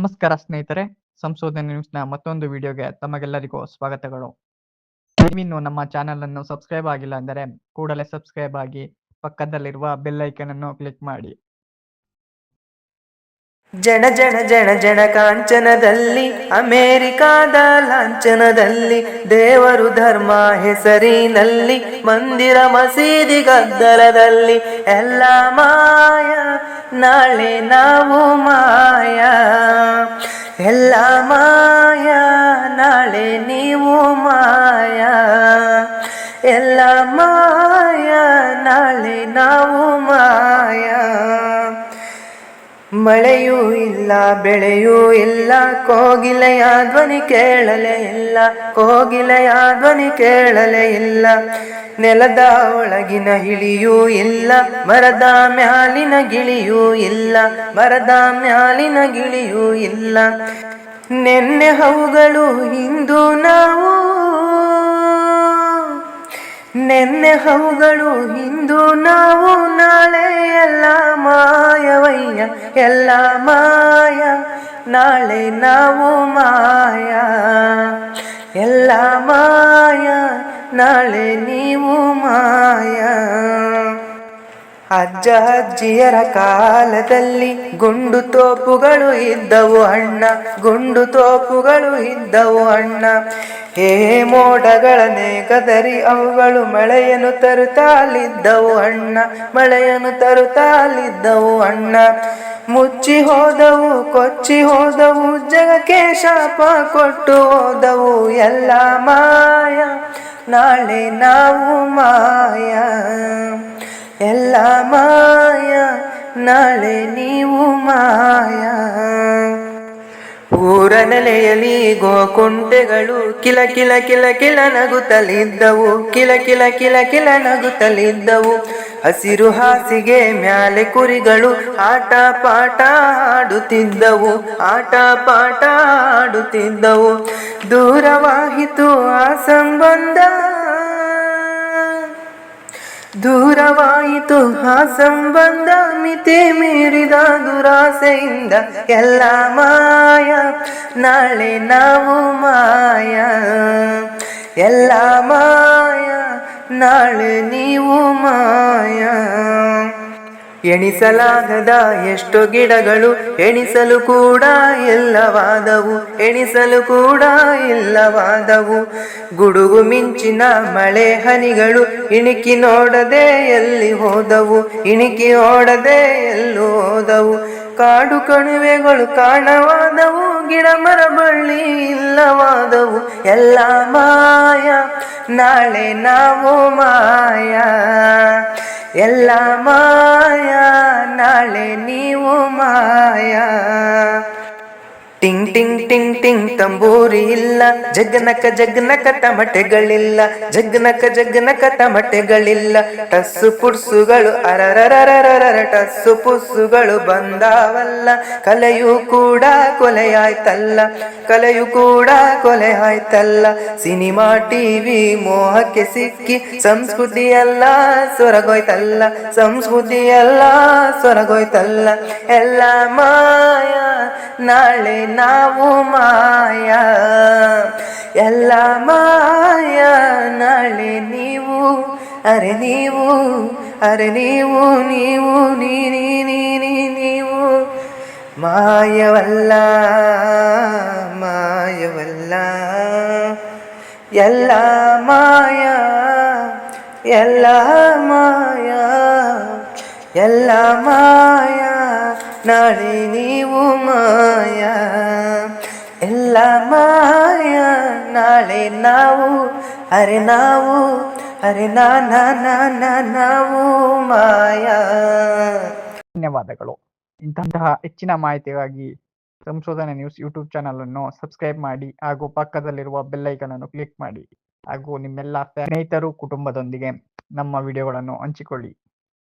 ನಮಸ್ಕಾರ ಸ್ನೇಹಿತರೆ, ಸಂಶೋಧನೆ ನ್ಯೂಸ್ನ ಮತ್ತೊಂದು ವಿಡಿಯೋಗೆ ತಮಗೆಲ್ಲರಿಗೂ ಸ್ವಾಗತಗಳು. ನೀವಿನ್ನು ನಮ್ಮ ಚಾನೆಲ್ ಅನ್ನು ಸಬ್ಸ್ಕ್ರೈಬ್ ಆಗಿಲ್ಲ ಅಂದರೆ ಕೂಡಲೇ ಸಬ್ಸ್ಕ್ರೈಬ್ ಆಗಿ ಪಕ್ಕದಲ್ಲಿರುವ ಬೆಲ್ ಐಕನ್ ಅನ್ನು ಕ್ಲಿಕ್ ಮಾಡಿ. ಜನ ಜಣ ಜಣ ಜಣ ಕಾಂಚನದಲ್ಲಿ, ಅಮೇರಿಕಾದ ಲಾಂಛನದಲ್ಲಿ, ದೇವರು ಧರ್ಮ ಹೆಸರಿನಲ್ಲಿ, ಮಂದಿರ ಮಸೀದಿ ಗದ್ದಲದಲ್ಲಿ, ಎಲ್ಲ ಮಾಯ, ನಾಳೆ ನಾವು ಮಾಯ, ಎಲ್ಲ ಮಾಯ. ಮಳೆಯೂ ಇಲ್ಲ, ಬೆಳೆಯೂ ಇಲ್ಲ, ಕೋಗಿಲೆಯ ಧ್ವನಿ ಕೇಳಲೇ ಇಲ್ಲ, ಕೋಗಿಲೆಯ ಧ್ವನಿ ಕೇಳಲೇ ಇಲ್ಲ. ನೆಲದ ಒಳಗಿನ ಇಳಿಯೂ ಇಲ್ಲ, ಮರದ ಮ್ಯಾಲಿನ ಗಿಳಿಯೂ ಇಲ್ಲ, ಮರದ ಮ್ಯಾಲಿನ ಗಿಳಿಯೂ ಇಲ್ಲ. ನೆನ್ನೆ ಹವುಗಳು ಇಂದು ನಾವು, ನೆನ್ನೆ ಹವುಗಳು ಇಂದು ನಾವು, ನಾಳೆ ಎಲ್ಲ ಮಾಯವಯ್ಯ ಎಲ್ಲ ಮಾಯ ನಾಳೆ ನಾವು ಮಾಯ. ಎಲ್ಲ ಮಾಯ ನಾಳೆ ನೀವು ಮಾಯ. ಅಜ್ಜ ಅಜ್ಜಿಯರ ಕಾಲದಲ್ಲಿ ಗುಂಡು ತೋಪುಗಳು ಇದ್ದವು ಅಣ್ಣ, ಗುಂಡು ತೋಪುಗಳು ಇದ್ದವು ಅಣ್ಣ. ಹೇ ಮೋಡಗಳ ಕದರಿ ಅವುಗಳು ಮಳೆಯನ್ನು ತರುತ್ತಾಲಿದ್ದವು ಅಣ್ಣ, ಮಳೆಯನ್ನು ತರುತ್ತಾಲಿದ್ದವು ಅಣ್ಣ. ಮುಚ್ಚಿ ಹೋದವು, ಕೊಚ್ಚಿ ಹೋದವು, ಜಗಕ್ಕೆ ಶಾಪ ಕೊಟ್ಟು ಹೋದವು ಎಲ್ಲ ಮಾಯ. ನಾಳೆ ನಾವು ಮಾಯ. ಎಲ್ಲ ಮಾಯ, ನಾಳೆ ನೀವು ಮಾಯ. ಊರ ನೆಲೆಯಲ್ಲಿ ಗೋಕುಂಟೆಗಳು ಕಿಲ ಕಿಲ ಕಿಲ ಕಿಲ ನಗುತ್ತಲಿದ್ದವು, ಕಿಲ ಕಿಲ ಕಿಲ ಕಿಲ ನಗುತ್ತಲಿದ್ದವು. ಹಸಿರು ಹಾಸಿಗೆ ಮ್ಯಾಲೆ ಕುರಿಗಳು ಆಟ ಪಾಠ ಆಡುತ್ತಿದ್ದವು ಆಟ ಪಾಠ ಆಡುತ್ತಿದ್ದವು ದೂರವಾಹಿತು ಆ ಸಂಬಂಧ. ದೂರವಾಯಿತು, ಆ ಸಂಬಂಧ ಮಿತಿ ಮೀರಿದ ದುರಾಸೆಯಿಂದ ಎಲ್ಲ ಮಾಯ. ನಾಳೆ ನಾವು ಮಾಯ. ಎಲ್ಲ ಮಾಯ, ನಾಳೆ ನೀವು ಮಾಯ. ಎಣಿಸಲಾಗದ ಎಷ್ಟೋ ಗಿಡಗಳು ಎಣಿಸಲು ಕೂಡ ಇಲ್ಲವಾದವು, ಎಣಿಸಲು ಕೂಡ ಇಲ್ಲವಾದವು. ಗುಡುಗು ಮಿಂಚಿನ ಮಳೆ ಹನಿಗಳು ಇಣಿಕಿ ನೋಡದೆ ಎಲ್ಲಿ ಹೋದವು, ಇಣಿಕಿ ಓಡದೆ ಎಲ್ಲೂ ಹೋದವು. ಕಾಡು ಕಣಿವೆಗಳು ಕಾಣವಾದವು, ಗಿಡ ಮರ ಬಳ್ಳಿ ಇಲ್ಲವಾದವು. ಎಲ್ಲ ಮಾಯ, ನಾಳೆ ನಾವು ಮಾಯ. ಎಲ್ಲ ಮಾಯ ನಾಳೆ ನೀವು ಮಾಯ ಟಿಂಗ್ ಟಿಂಗ್ ಟಿಂಗ್ ಟಿಂಗ್, ತಂಬೂರಿ ಇಲ್ಲ. ಜಗ್ನಕ ಜಗ್ನಕ ತಮಟೆಗಳಿಲ್ಲ. ಜಗ್ನಕ ಜಗ್ನಕ ತಮಟೆಗಳಿಲ್ಲ. ಟಸ್ಸು ಪುಡ್ಸುಗಳು ಅರರರರರರ ಟಸ್ಸು ಪುಸ್ಸುಗಳು ಬಂದಾವಲ್ಲ. ಕಲೆಯು ಕೂಡ ಕೊಲೆಯಾಯ್ತಲ್ಲ. ಕಲೆಯು ಕೂಡ ಕೊಲೆ ಆಯ್ತಲ್ಲ ಸಿನಿಮಾ, ಟಿವಿ ಮೋಹಕ್ಕೆ ಸಿಕ್ಕಿ ಸಂಸ್ಕೃತಿ ಎಲ್ಲ ಸೊರಗೋಯ್ತಲ್ಲ. ಸಂಸ್ಕೃತಿ ಎಲ್ಲ ಸೊರಗೋಯ್ತಲ್ಲ. ಎಲ್ಲ ಮಾಯ ನಾಳೆ ನಾವು ಮಾಯ ಎಲ್ಲ ಮಾಯ ನಾಳೆ ನೀವು ಅರೆ ನೀವು ಅರೆ ನೀವು ನೀವು ನೀ ನೀ ನೀ ನೀ ನೀವು ಮಾಯವಲ್ಲ ಮಾಯವಲ್ಲ ಎಲ್ಲ ಮಾಯ ಎಲ್ಲ ಮಾಯ ಎಲ್ಲ ಮಾಯ ನಾಳೆ ನೀವು ಮಾಯ, ಎಲ್ಲ ಮಾಯ. ನಾಳೆ ನಾವು, ಅರೆ ನಾವು, ಅರೆ ನಾ ನಾ ನಾ ನಾ, ನಾವು ಮಾಯ. ಧನ್ಯವಾದಗಳು. ಇಂತಹ ಹೆಚ್ಚಿನ ಮಾಹಿತಿಗಾಗಿ ಸಂಶೋಧನೆ ನ್ಯೂಸ್ ಯೂಟ್ಯೂಬ್ ಚಾನಲ್ ಅನ್ನು ಸಬ್ಸ್ಕ್ರೈಬ್ ಮಾಡಿ ಹಾಗೂ ಪಕ್ಕದಲ್ಲಿರುವ ಬೆಲ್ ಐಕನ್ ಅನ್ನು ಕ್ಲಿಕ್ ಮಾಡಿ ಹಾಗೂ ನಿಮ್ಮೆಲ್ಲ ಸ್ನೇಹಿತರು ಕುಟುಂಬದೊಂದಿಗೆ ನಮ್ಮ ವಿಡಿಯೋಗಳನ್ನು ಹಂಚಿಕೊಳ್ಳಿ.